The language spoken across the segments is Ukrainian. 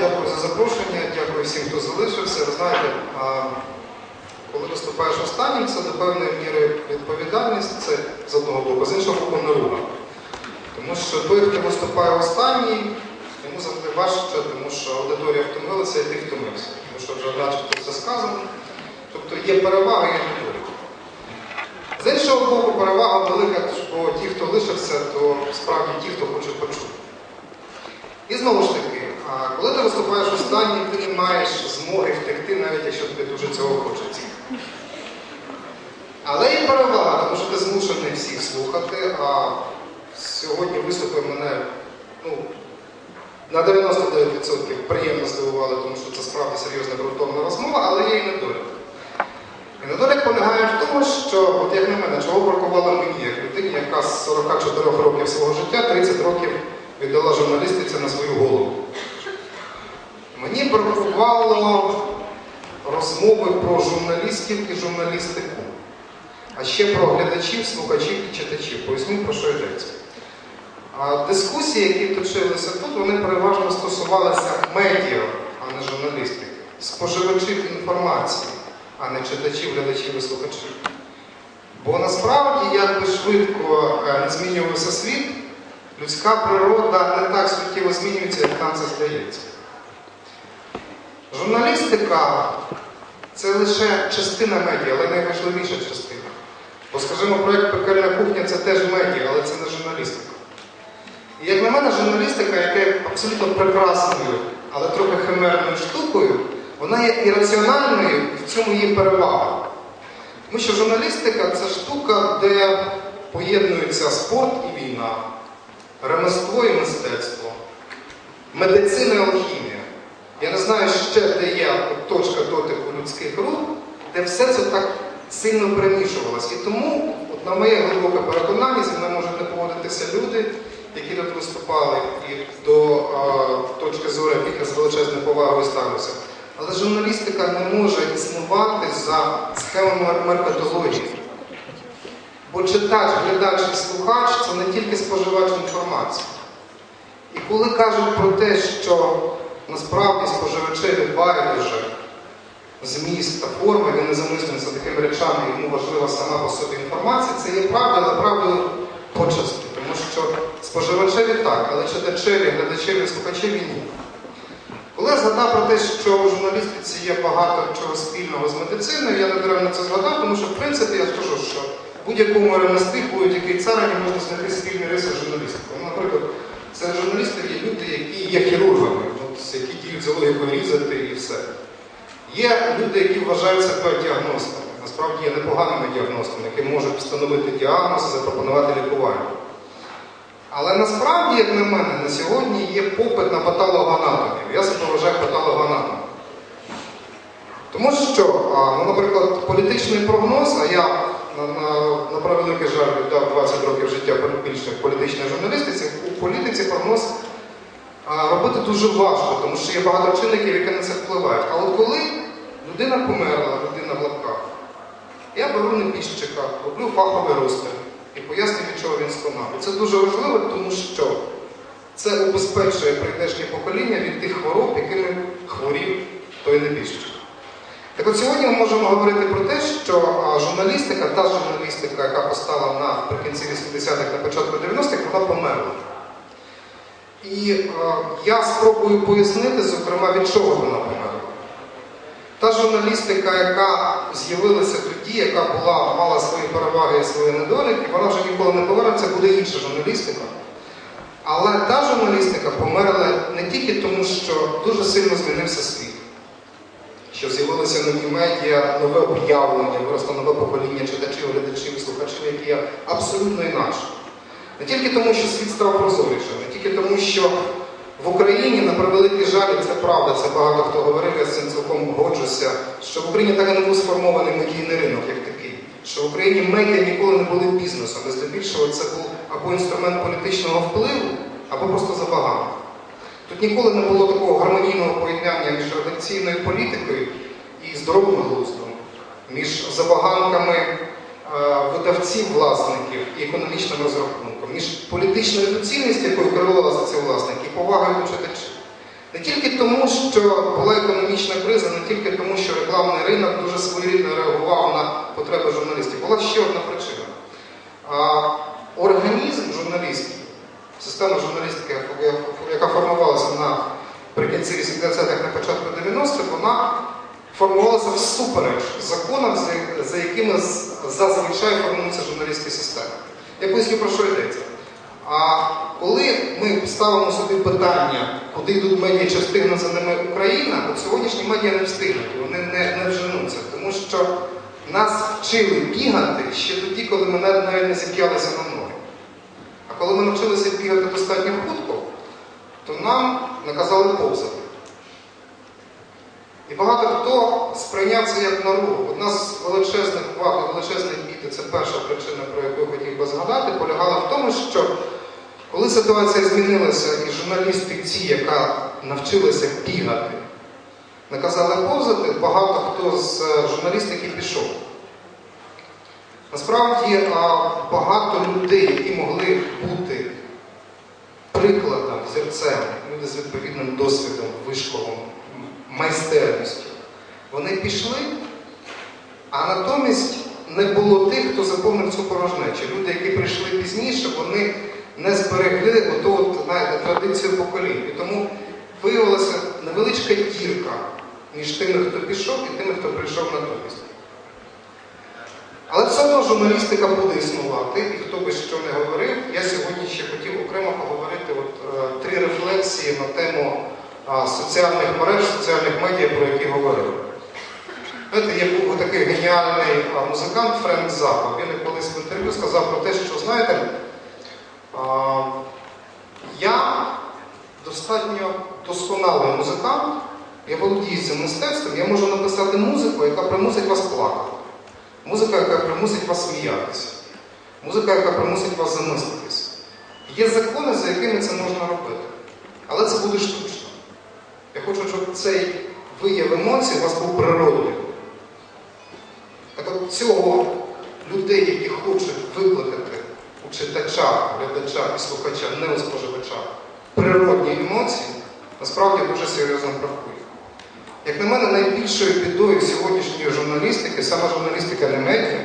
дякую за запрошення, дякую всім, хто залишився. Ви знаєте, коли виступаєш останнім, це до певної міри відповідальність, це з одного боку, з іншого боку, наруга. Тому що той, хто виступає останній, йому завжди важче, тому що аудиторія втомилася і ти втомився. Тому що вже начебто все сказано. Тобто є перевага, є недоліки. З іншого боку, перевага велика, бо ті, хто лишився, то справді ті, хто хоче почути. І знову ж таки, коли ти виступаєш останній, ти не маєш змоги втекти, навіть якщо тобі дуже цього хочеться. Але є перевага, тому що ти змушений всіх слухати, а сьогодні виступи мене ну, на 99% приємно здивували, тому що це справді серйозна ґрунтовна розмова, але є і недолік. І недолік полягає в тому, що, от як на мене, чого бракувало мені, як людині, яка з 44 років свого життя 30 років віддала журналістиці на свою голову. Мені бракувало розмови про журналістів і журналістику, а ще про глядачів, слухачів і читачів. Поясню, про що йдеться. А Дискусії, які точилися тут, вони переважно стосувалися медіа, а не журналістики, споживачів інформації, а не читачів, глядачів і слухачів. Бо насправді, як би швидко е, змінювався світ, людська природа не так суттєво змінюється, як нам це здається. Журналістика це лише частина медіа, але найважливіша частина. Бо, скажімо, проєкт Пекельна кухня це теж медіа, але це не журналістика. І як на мене, журналістика, яка є абсолютно прекрасною, але трохи химерною штукою, вона є ірраціональною і в цьому є перевага. Тому що журналістика це штука, де поєднуються спорт і війна, ремество і мистецтво, медицина і алхімія. Я не знаю ще, де є точка дотику людських рук, де все це так сильно перемішувалось. І тому, от на моє глибоке переконання, зі мною можуть не поводитися люди, які тут виступали, і до е, точки зору яких з величезною повагою ставлюся. Але журналістика не може існувати за схемами маркетології. Бо читач, глядач і слухач це не тільки споживач інформації. І коли кажуть про те, що насправді споживачеві байдуже зміст та форми, він не замислюється такими речами, йому важлива сама по собі інформація, це є правда, але правдою почасти. Тому що споживачеві так, але читачеві, глядачеві, слухачеві ні. Коли згадав про те, що у журналістиці є багато чого спільного з медициною, я не даремно це згадав, тому що в принципі я скажу, що в будь-якому ремеслі, будь-якій царині можна знайти спільні риси журналістики. Наприклад, серед журналістів є люди, які є хірургами, які за і все. Є люди, які вважають себе діагностами. Насправді є непоганими діагностами, які можуть встановити діагноз і запропонувати лікування. Але насправді, як на мене, на сьогодні є попит на патологоанатомів. Я себе вважаю патологоанатомом. Тому що, ну, наприклад, політичний прогноз, а я на, на, на превеликий жаль віддав 20 років життя більше в політичній журналістиці, у політиці прогноз робити дуже важко, тому що є багато чинників, які на це впливають. А от коли людина померла, людина в лапках, я беру небіжчика, роблю фаховий розтин і пояснюю, від чого він сконав. Це дуже важливо, тому що це убезпечує прийдешнє покоління від тих хвороб, якими хворів той небіжчик. Так от сьогодні ми можемо говорити про те, що журналістика, та журналістика, яка постала наприкінці 80-х, на початку 90-х, вона померла. І е, я спробую пояснити, зокрема, від чого вона померла. Та журналістика, яка з'явилася тоді, яка була, мала свої переваги і свої недоліки, вона вже ніколи не повернеться, буде інша журналістика. Але та журналістика померла не тільки тому, що дуже сильно змінився світ, що з'явилися нові медіа, нове об'явлення, виросло нове покоління читачів, глядачів слухачів, які є абсолютно інакше. Не тільки тому, що світ став прозорішим, не тільки тому, що в Україні, на превеликий жаль, це правда, це багато хто говорив, я з цим цілком годжуся, що в Україні так і не був сформований медійний ринок як такий, що в Україні медіа ніколи не були бізнесом, і здебільшого це був або інструмент політичного впливу, або просто забаганка. Тут ніколи не було такого гармонійного поєднання між редакційною політикою і здоровим глуздом, між забаганками видавців, власників і економічним розрахунком, між політичною доцільністю, якою керувалися ці власники, і повагою до читачів. Не тільки тому, що була економічна криза, не тільки тому, що рекламний ринок дуже своєрідно реагував на потреби журналістів. Була ще одна причина. А, організм журналістів, система журналістики, яка формувалася наприкінці 80-х, на початку 90-х, вона формувалася всупереч законам, за- якими зазвичай формуються журналістські системи. Я поясню, про що йдеться. А коли ми ставимо собі питання, куди йдуть медіа, чи встигне за ними Україна, от сьогоднішні медіа не встигнуть, вони не, не вженуться, тому що нас вчили бігати ще тоді, коли ми навіть не зіп'ялися на ноги. А коли ми навчилися бігати достатньо хутко, то нам наказали повзати. І багато хто сприйняв це як наругу. Одна з величезних ваг і величезних бід, це перша причина, про яку я хотів би згадати, полягала в тому, що коли ситуація змінилася і журналісти ці, яка навчилася бігати, наказали повзати, багато хто з е, журналістики пішов. Насправді багато людей, які могли бути прикладом, зірцем, люди з відповідним досвідом, вишколом, майстерністю, вони пішли, а натомість не було тих, хто заповнив цю порожнечу. Люди, які прийшли пізніше, вони не зберегли оту, от, знаєте, традицію поколінь. І тому виявилася невеличка дірка між тими, хто пішов, і тими, хто прийшов натомість. Але все одно журналістика буде існувати, і хто би що не говорив, я сьогодні ще хотів окремо поговорити от, е, три рефлексії на тему соціальних мереж, соціальних медіа, про які говорив. Знаєте, є був такий геніальний музикант Френк Запа. Він колись в інтерв'ю сказав про те, що знаєте, я достатньо досконалий музикант, я володію цим мистецтвом, я можу написати музику, яка примусить вас плакати. Музика, яка примусить вас сміятися. Музика, яка примусить вас замислитись. Є закони, за якими це можна робити. Але це буде штучно. Хочу, щоб цей вияв емоцій у вас був природним. Так от цього людей, які хочуть викликати у читача, глядача і слухача, не у споживача, природні емоції, насправді дуже серйозно бракує. Як на мене, найбільшою бідою сьогоднішньої журналістики, саме журналістика не медіа,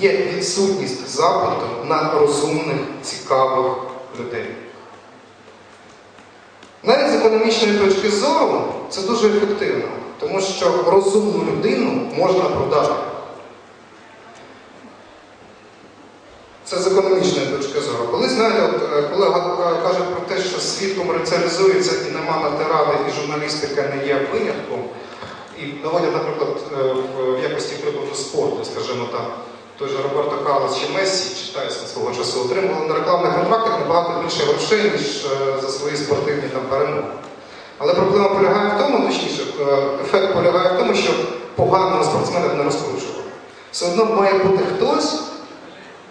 є відсутність запиту на розумних, цікавих людей. Навіть з економічної точки зору це дуже ефективно, тому що розумну людину можна продати. Це з економічної точки зору. Коли знаєте, от, е, колега е, каже про те, що світ комерціалізується і нема натиради, і журналістика не є винятком, і наводять, наприклад, е, в- якості прикладу спорту, скажімо там, той же Роберто Карлос чи Мессі, чи Тайсон свого часу отримували на рекламних контрактах набагато більше грошей, ніж е, за свої спортивні там перемоги. Але проблема полягає в тому, точніше, е, ефект полягає в тому, що поганого спортсмена не розкручували. Все одно має бути хтось,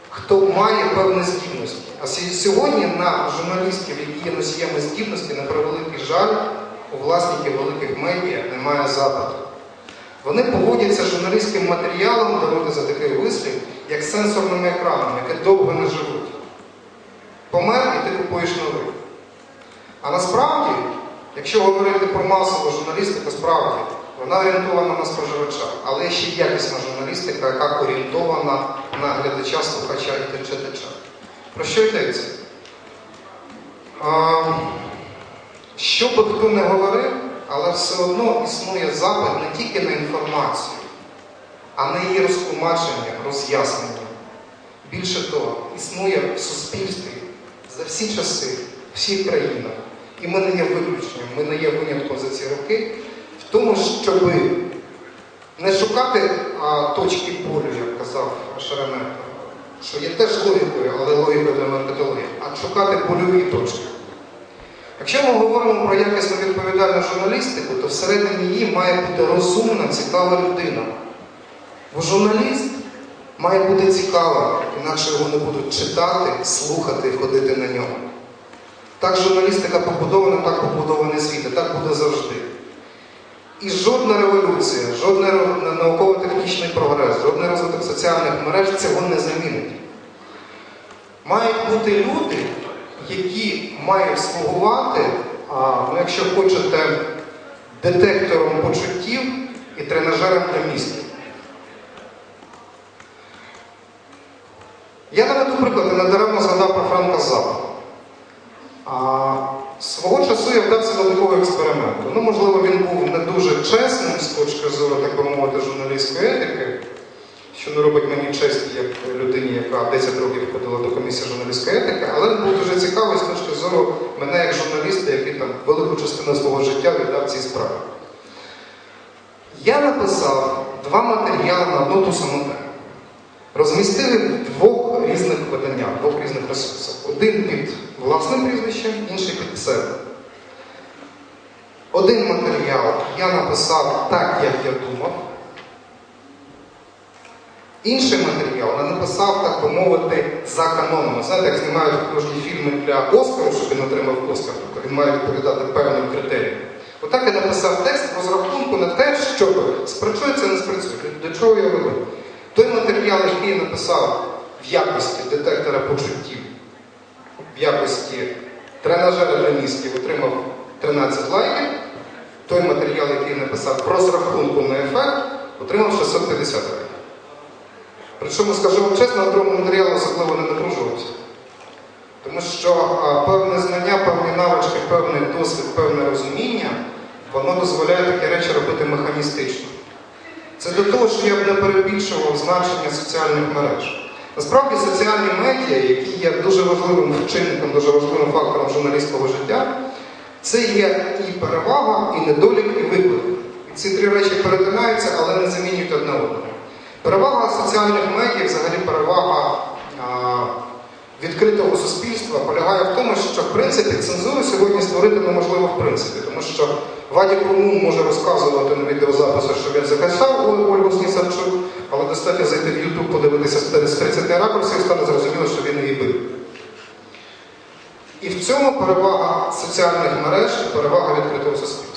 хто має певні здібності. А сьогодні на журналістів, які є носіями здібності, на превеликий жаль, у власників великих медіа немає запиту. Вони поводяться журналістським матеріалом, даруйте за такий вислів, як сенсорним екраном, яке довго не живуть. Помер і ти купуєш новий. А насправді, якщо говорити про масову журналістику, справді вона орієнтована на споживача, але ще якісна журналістика, яка орієнтована на глядача, слухача і читача. Про що йдеться? Що би хто не говорив, але все одно існує запит не тільки на інформацію, а на її розтлумачення, роз'яснення. Більше того, існує в суспільстві за всі часи, всіх країнах. І ми не є виключенням, ми не є винятком за ці роки, в тому, щоб не шукати а, точки болю, як казав Шеремет, що є теж логікою, але логікою для маркетології, а шукати больові точки. Якщо ми говоримо про якісно відповідальну журналістику, то всередині її має бути розумна, цікава людина. Бо журналіст має бути цікавим, інакше його не будуть читати, слухати і ходити на нього. Так журналістика побудована, так побудований світ, і так буде завжди. І жодна революція, жодний науково-технічний прогрес, жодний розвиток соціальних мереж цього не замінить. Мають бути люди, які мають слугувати ну, якщо хочете, детектором почуттів і тренажером для міста. Я наведу приклад, я недаремно згадав про Франка Запа. А, свого часу я вдався до такого експерименту. Ну, можливо, він був не дуже чесним з точки зору, так би мовити, журналістської етики, що не робить мені честь як людині, яка 10 років ходила до комісії журналістської етики, але був дуже цікавий з точки зору мене як журналіста, який там велику частину свого життя віддав цій справі. Я написав два матеріали на одну ту саму тему. Розмістили в двох різних виданнях, двох різних ресурсах. Один під власним прізвищем, інший під себе. Один матеріал я написав так, як я думав. Інший матеріал я написав, так би мовити, за каноном. Знаєте, як знімають кожні фільми для Оскару, щоб він отримав Оскар, тобто він має відповідати певним критеріям. Отак я написав текст розрахунку на те, що спрацює це не спрацює. До чого я веду? Той матеріал, який я написав в якості детектора почуттів, в якості тренажера для мізків, отримав 13 лайків. Той матеріал, який я написав в розрахунку на ефект, отримав 650 лайків. Причому, скажу вам чесно, на другому матеріалу особливо не напружувався. Тому що а, певне знання, певні навички, певний досвід, певне розуміння, воно дозволяє такі речі робити механістично. Це до того, що я б не перебільшував значення соціальних мереж. Насправді соціальні медіа, які є дуже важливим вчинником, дуже важливим фактором журналістського життя, це є і перевага, і недолік, і виклик. І ці три речі перетинаються, але не замінюють одне одного. Перевага соціальних медіа, взагалі перевага а, відкритого суспільства полягає в тому, що в принципі цензуру сьогодні створити неможливо в принципі, тому що Вадік Румун може розказувати на відеозапису, що він Ол- Ольгу Снісарчук, але достатньо зайти в YouTube, подивитися з 30 ракурсів і стане зрозуміло, що він її бив. І в цьому перевага соціальних мереж перевага відкритого суспільства.